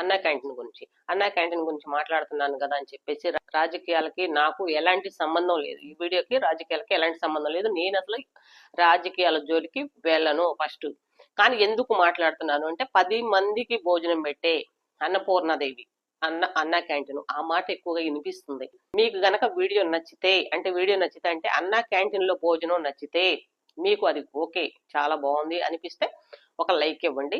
అన్నా క్యాంటీన్ గురించి అన్నా క్యాంటీన్ గురించి మాట్లాడుతున్నాను కదా అని చెప్పేసి రాజకీయాలకి నాకు ఎలాంటి సంబంధం లేదు. ఈ వీడియోకి రాజకీయాలకి ఎలాంటి సంబంధం లేదు. నేను అసలు రాజకీయాల జోలికి వెళ్ళను ఫస్ట్. కానీ ఎందుకు మాట్లాడుతున్నాను అంటే పది మందికి భోజనం పెట్టే అన్నపూర్ణాదేవి అన్న అన్న క్యాంటీన్. ఆ మాట ఎక్కువగా వినిపిస్తుంది. మీకు గనక వీడియో నచ్చితే అంటే వీడియో నచ్చితే అంటే అన్న క్యాంటీన్లో భోజనం నచ్చితే మీకు అది ఓకే చాలా బాగుంది అనిపిస్తే ఒక లైక్ ఇవ్వండి.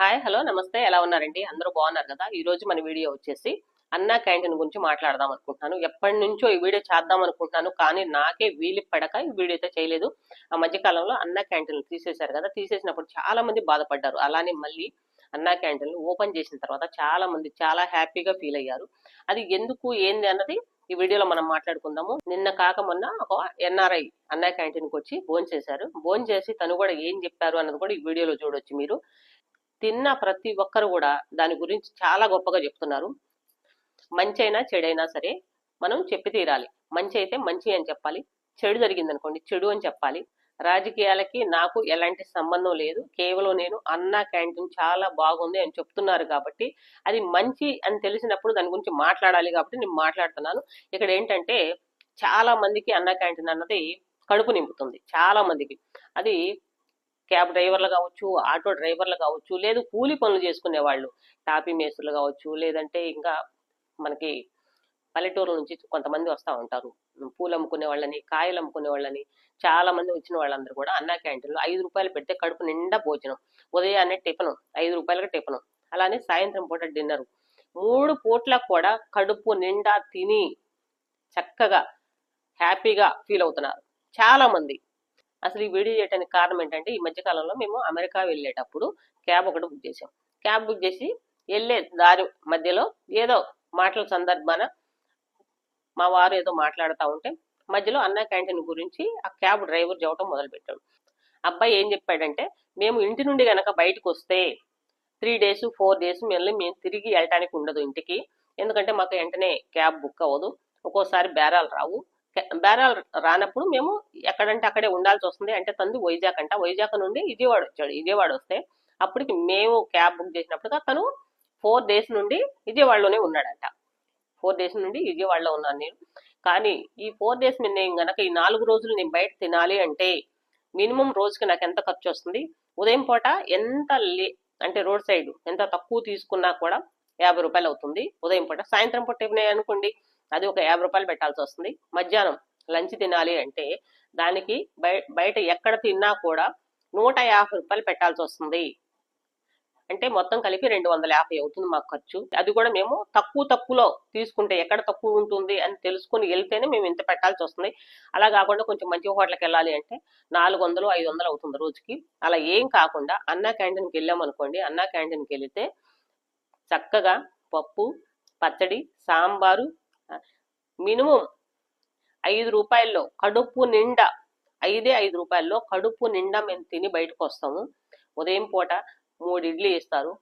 హాయ్ హలో నమస్తే. ఎలా ఉన్నారండి? అందరూ బాగున్నారు కదా? ఈ రోజు మన వీడియో వచ్చేసి అన్నా క్యాంటీన్ గురించి మాట్లాడదాం అనుకుంటున్నాను. ఎప్పటి నుంచో ఈ వీడియో చేద్దాం అనుకుంటున్నాను కానీ నాకే వీలు పడక ఈ వీడియో అయితే చేయలేదు. ఆ మధ్య కాలంలో అన్నా క్యాంటీన్లు తీసేశారు కదా? తీసేసినప్పుడు చాలా మంది బాధపడ్డారు. అలానే మళ్ళీ అన్నా క్యాంటీన్లు ఓపెన్ చేసిన తర్వాత చాలా మంది చాలా హ్యాపీగా ఫీల్ అయ్యారు. అది ఎందుకు? ఏంది అన్నది ఈ వీడియోలో మనం మాట్లాడుకుందాము. నిన్న కాక మొన్న ఒక ఎన్ఆర్ఐ అన్నా క్యాంటీన్కి వచ్చి భోజనం చేశారు భోజనం చేసి తను కూడా ఏం చెప్పారు అన్నది కూడా ఈ వీడియోలో చూడొచ్చు మీరు. తిన్న ప్రతి ఒక్కరు కూడా దాని గురించి చాలా గొప్పగా చెప్తున్నారు. మంచి అయినా చెడైనా సరే మనం చెప్పి తీరాలి. మంచి అయితే మంచి అని చెప్పాలి. చెడు జరిగింది అనుకోండి చెడు అని చెప్పాలి. రాజకీయాలకి నాకు ఎలాంటి సంబంధం లేదు. కేవలం నేను అన్నా క్యాంటీన్ చాలా బాగుంది అని చెప్తున్నారు కాబట్టి అది మంచి అని తెలిసినప్పుడు దాని గురించి మాట్లాడాలి కాబట్టి నేను మాట్లాడుతున్నాను. ఇక్కడ ఏంటంటే చాలా మందికి అన్నా క్యాంటీన్ అన్నది కడుపు నింపుతుంది. చాలా మందికి. అది క్యాబ్ డ్రైవర్లు కావచ్చు ఆటో డ్రైవర్లు కావచ్చు లేదు కూలి పనులు చేసుకునే వాళ్ళు టాపీ మేస్త్రులు కావచ్చు లేదంటే ఇంకా మనకి పల్లెటూరు నుంచి కొంతమంది వస్తూ ఉంటారు. పూలు అమ్ముకునే వాళ్ళని కాయలు అమ్ముకునే వాళ్ళని చాలా మంది వచ్చిన వాళ్ళందరూ కూడా అన్నా క్యాంటీన్లో ఐదు రూపాయలు పెడితే కడుపు నిండా భోజనం. ఉదయాన్నే టిఫను ఐదు రూపాయలకి టిఫను. అలానే సాయంత్రం పూట డిన్నర్. మూడు పూట్లకు కూడా కడుపు నిండా తిని చక్కగా హ్యాపీగా ఫీల్ అవుతున్నారు. చాలా మంది. అసలు ఈ వీడియో చేయడానికి కారణం ఏంటంటే ఈ మధ్యకాలంలో మేము అమెరికా వెళ్ళేటప్పుడు క్యాబ్ ఒకటి బుక్ చేసాం క్యాబ్ బుక్ చేసి వెళ్ళే దారి మధ్యలో ఏదో మాటల సందర్భాన మా వారు ఏదో మాట్లాడుతూ ఉంటే మధ్యలో అన్న క్యాంటీన్ గురించి ఆ క్యాబ్ డ్రైవర్ చెప్పడం మొదలుపెట్టాడు. అబ్బాయి ఏం చెప్పాడంటే మేము ఇంటి నుండి కనుక బయటకు వస్తే త్రీ డేస్ ఫోర్ డేస్ మళ్ళీ మేము తిరిగి వెళ్ళటానికి ఉండదు ఇంటికి. ఎందుకంటే మాకు వెంటనే క్యాబ్ బుక్ అవ్వదు. ఒక్కోసారి బేరాలు రావు. బేరాలు రానప్పుడు మేము ఎక్కడంటే అక్కడే ఉండాల్సి వస్తుంది. అంటే తంది వైజాగ్ అంట. వైజాగ్ నుండి విజయవాడ వచ్చాడు. విజయవాడ వస్తే అప్పటికి మేము క్యాబ్ బుక్ చేసినప్పుడు తను ఫోర్ డేస్ నుండి విజయవాడలోనే ఉన్నాడంట. ఫోర్ డేస్ నుండి విజయవాడలో ఉన్నాను నేను. కానీ ఈ ఫోర్ డేస్ నేను గనక ఈ నాలుగు రోజులు నేను బయట తినాలి అంటే మినిమం రోజుకి నాకు ఎంత ఖర్చు వస్తుంది? ఉదయం పూట ఎంత లే అంటే రోడ్ సైడ్ ఎంత తక్కువ తీసుకున్నా కూడా యాభై రూపాయలు అవుతుంది ఉదయం పూట. సాయంత్రం పూట టిఫిన్ అనుకోండి. అది ఒక యాభై రూపాయలు పెట్టాల్సి వస్తుంది. మధ్యాహ్నం లంచ్ తినాలి అంటే దానికి బయ- బయట ఎక్కడ తిన్నా కూడా నూట యాభై రూపాయలు పెట్టాల్సి వస్తుంది. అంటే మొత్తం కలిపి రెండు వందల యాభై అవుతుంది మాకు ఖర్చు. అది కూడా మేము తక్కువ తక్కువలో తీసుకుంటే ఎక్కడ తక్కువ ఉంటుంది అని తెలుసుకుని వెళ్తేనే మేము ఇంత పెట్టాల్సి వస్తుంది. అలా కాకుండా కొంచెం మంచి హోటల్కి వెళ్ళాలి అంటే నాలుగు వందలు ఐదు వందలు అవుతుంది రోజుకి. అలా ఏం కాకుండా అన్నా క్యాంటీన్కి వెళ్ళామనుకోండి అన్నా క్యాంటీన్కి వెళితే చక్కగా పప్పు పచ్చడి సాంబారు మినిమం ఐదు రూపాయల్లో కడుపు నిండా ఐదే ఐదు రూపాయల్లో కడుపు నిండా మేము తిని బయటకు వస్తాము. ఉదయం పూట మూడు ఇడ్లీ ఇస్తారు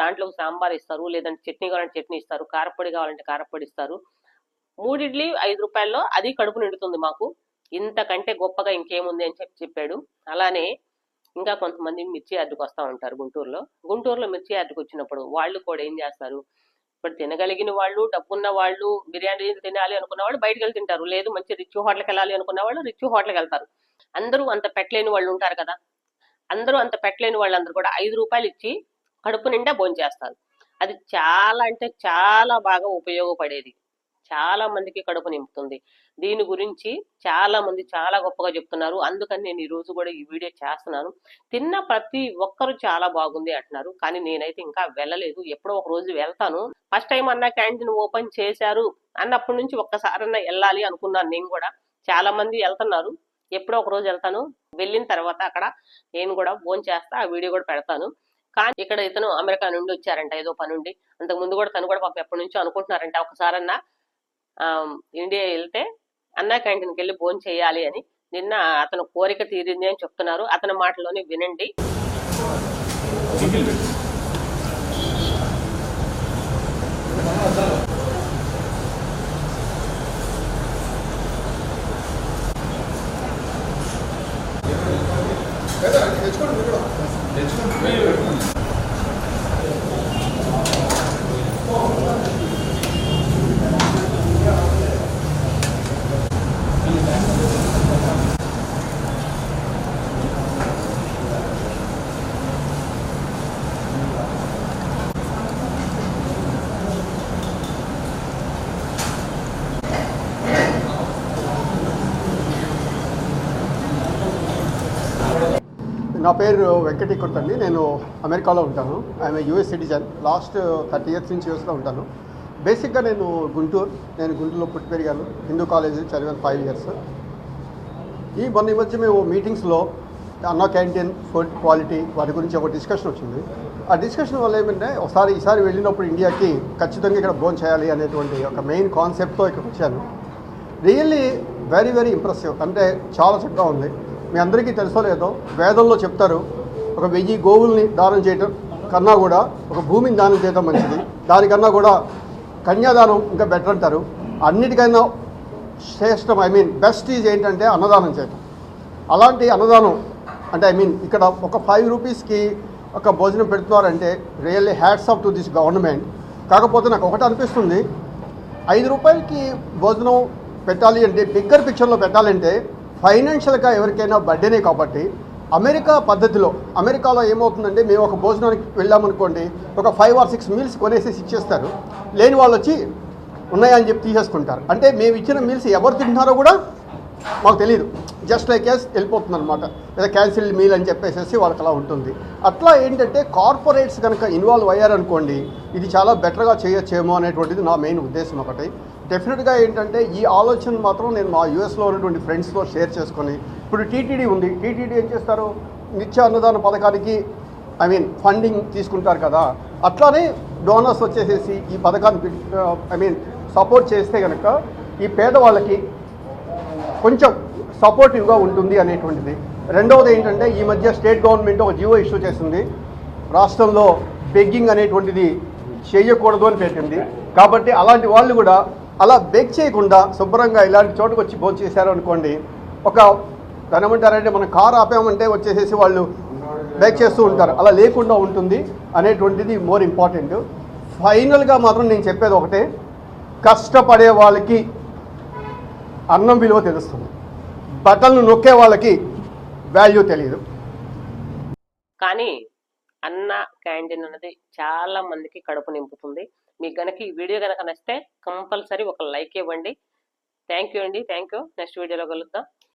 దాంట్లో సాంబార్ ఇస్తారు లేదంటే చట్నీ కావాలంటే చట్నీ ఇస్తారు కారపొడి కావాలంటే కారపొడి ఇస్తారు. మూడు ఇడ్లీ ఐదు రూపాయల్లో అది కడుపు నిండుతుంది మాకు. ఇంతకంటే గొప్పగా ఇంకేముంది అని చెప్పి చెప్పాడు. అలానే ఇంకా కొంతమంది మిర్చి యార్డుకు వస్తూ ఉంటారు గుంటూరులో. గుంటూరులో మిర్చి యార్డుకు వచ్చినప్పుడు వాళ్ళు కూడా ఏం చేస్తారు? ఇప్పుడు తినగలిగిన వాళ్ళు డబ్బున్న వాళ్ళు బిర్యానీ తినాలి అనుకున్న వాళ్ళు బయటకు వెళ్ళి తింటారు. లేదు మంచి రిచ్ హోటల్కి వెళ్ళాలి అనుకున్న వాళ్ళు రిచ్ హోటల్కి వెళ్తారు. అందరూ అంత పెట్టలేని వాళ్ళు ఉంటారు కదా. అందరూ అంత పెట్టలేని వాళ్ళందరూ కూడా ఐదు రూపాయలు ఇచ్చి కడుపు నిండా భోంచేస్తారు. అది చాలా అంటే చాలా బాగా ఉపయోగపడేది. చాలా మందికి కడుపు నింపుతుంది. దీని గురించి చాలా మంది చాలా గొప్పగా చెప్తున్నారు. అందుకని నేను ఈ రోజు కూడా ఈ వీడియో చేస్తున్నాను. తిన్న ప్రతి ఒక్కరు చాలా బాగుంది అంటున్నారు. కానీ నేనైతే ఇంకా వెళ్ళలేదు. ఎప్పుడో ఒక రోజు వెళ్తాను. First time Anna canteen open చేశారు అన్నప్పటి నుంచి ఒక్కసారన్నా వెళ్ళాలి అనుకున్నాను నేను కూడా. చాలా మంది వెళ్తున్నారు. ఎప్పుడో ఒక రోజు వెళ్తాను. వెళ్ళిన తర్వాత అక్కడ నేను కూడా ఫోన్ చేస్తా ఆ వీడియో కూడా పెడతాను. కానీ ఇక్కడ ఇతను అమెరికా నుండి వచ్చారంట ఏదో పని ఉండి అంతకు ముందు కూడా తను కూడా పాపం ఎప్పటి నుంచో అనుకుంటున్నారంట. ఒకసారన్నా ఇండియా వెళ్తే అన్నా క్యాంటీన్కి వెళ్ళి భోజనం చేయాలి అని నిన్న అతను కోరిక తీరింది అని చెప్తున్నారు. అతని మాటలోనే వినండి. తెచ్చుకోండి తెచ్చుకోండి కూడా. నా పేరు వెంకటి అండి నేను అమెరికాలో ఉంటాను. I'm US citizen last thirty years నుంచి యూఎస్లో ఉంటాను. బేసిక్గా నేను గుంటూరు నేను గుంటూరులో పుట్టి పెరిగాను. హిందూ కాలేజ్ చదివాను ఫైవ్ ఇయర్స్ ఈ మొన్న ఈ మధ్య మేము మీటింగ్స్లో అన్న క్యాంటీన్ ఫుడ్ క్వాలిటీ వాటి గురించి ఒక డిస్కషన్ వచ్చింది. ఆ డిస్కషన్ వల్ల ఏమంటే ఒకసారి ఈసారి వెళ్ళినప్పుడు ఇండియాకి ఖచ్చితంగా ఇక్కడ భోజనం చేయాలి అనేటువంటి ఒక మెయిన్ కాన్సెప్ట్తో ఇక్కడికి వచ్చాను. రియల్లీ వెరీ వెరీ ఇంప్రెసివ్ అంటే చాలా చక్కగా ఉంది. మీ అందరికీ తెలుసో లేదో వేదంలో చెప్తారు ఒక వెయ్యి గోవుల్ని దానం చేయటం కన్నా కూడా ఒక భూమిని దానం చేయడం మంచిది. దానికన్నా కూడా కన్యాదానం ఇంకా బెటర్ అంటారు. అన్నిటికైనా శ్రేష్టం ఐ మీన్ బెస్ట్ ఈజ్ ఏంటంటే అన్నదానం చేయటం. అలాంటి అన్నదానం అంటే ఐ మీన్ ఇక్కడ ఒక ఫైవ్ రూపీస్కి ఒక భోజనం పెడుతున్నారంటే really hats off to this government కాకపోతే నాకు ఒకటి అనిపిస్తుంది ఐదు రూపాయలకి భోజనం పెట్టాలి అంటే బిగ్గర్ పిక్చర్లో పెట్టాలంటే ఫైనాన్షియల్గా ఎవరికైనా బర్త్డేనే కాబట్టి అమెరికా పద్ధతిలో అమెరికాలో ఏమవుతుందంటే మేము ఒక భోజనానికి వెళ్ళామనుకోండి ఒక ఫైవ్ ఆర్ సిక్స్ మీల్స్ కొనేసి ఇచ్చేస్తారు. లేని వాళ్ళు వచ్చి ఉన్నాయని చెప్పి తీసేసుకుంటారు. అంటే మేము ఇచ్చిన మీల్స్ ఎవరు తింటున్నారో కూడా మాకు తెలియదు జస్ట్ లైక్ ఎస్ వెళ్ళిపోతుంది అనమాట లేదా క్యాన్సిల్డ్ మీల్ అని చెప్పేసి వాళ్ళకి అలా ఉంటుంది. అట్లా ఏంటంటే కార్పొరేట్స్ కనుక ఇన్వాల్వ్ అయ్యారనుకోండి ఇది చాలా బెటర్గా చేయొచ్చేమో అనేటువంటిది నా మెయిన్ ఉద్దేశం ఒకటి. డెఫినెట్గా ఏంటంటే ఈ ఆలోచన మాత్రం నేను మా యూఎస్లో ఉన్నటువంటి ఫ్రెండ్స్తో షేర్ చేసుకొని ఇప్పుడు టీటీడీ ఉంది. టీటీడీ ఏం చేస్తారు? నిత్య అన్నదాన పథకానికి ఐ మీన్ ఫండింగ్ తీసుకుంటారు కదా. అట్లానే డోనర్స్ వచ్చేసేసి ఈ పథకాన్ని ఐ మీన్ సపోర్ట్ చేస్తే కనుక ఈ పేదవాళ్ళకి కొంచెం సపోర్టివ్గా ఉంటుంది అనేటువంటిది. రెండవది ఏంటంటే ఈ మధ్య స్టేట్ గవర్నమెంట్ ఒక జియో ఇష్యూ చేసింది. రాష్ట్రంలో బెగ్గింగ్ అనేటువంటిది చేయకూడదు అని పెట్టింది. కాబట్టి అలాంటి వాళ్ళు కూడా అలా బేక్ చేయకుండా శుభ్రంగా ఇలాంటి చోటుకు వచ్చి భోజనం చేశారు అనుకోండి ఒక దానేమంటారంటే మనం కారు ఆపామంటే వచ్చేసేసి వాళ్ళు బేక్ చేస్తూ ఉంటారు. అలా లేకుండా ఉంటుంది అనేటువంటిది మోర్ ఇంపార్టెంట్ ఫైనల్గా మాత్రం నేను చెప్పేది ఒకటే కష్టపడే వాళ్ళకి అన్నం విలువ తెలుస్తుంది. బట్టలను నొక్కే వాళ్ళకి వాల్యూ తెలియదు. కానీ అన్న క్యాంటీన్ అనేది చాలా మందికి కడుపు నింపుతుంది. మీకు గనక ఈ వీడియో కనుక నచ్చితే కంపల్సరీ ఒక లైక్ ఇవ్వండి. థ్యాంక్ యూ అండి. థ్యాంక్ యూ నెక్స్ట్ వీడియోలో కలుద్దాం.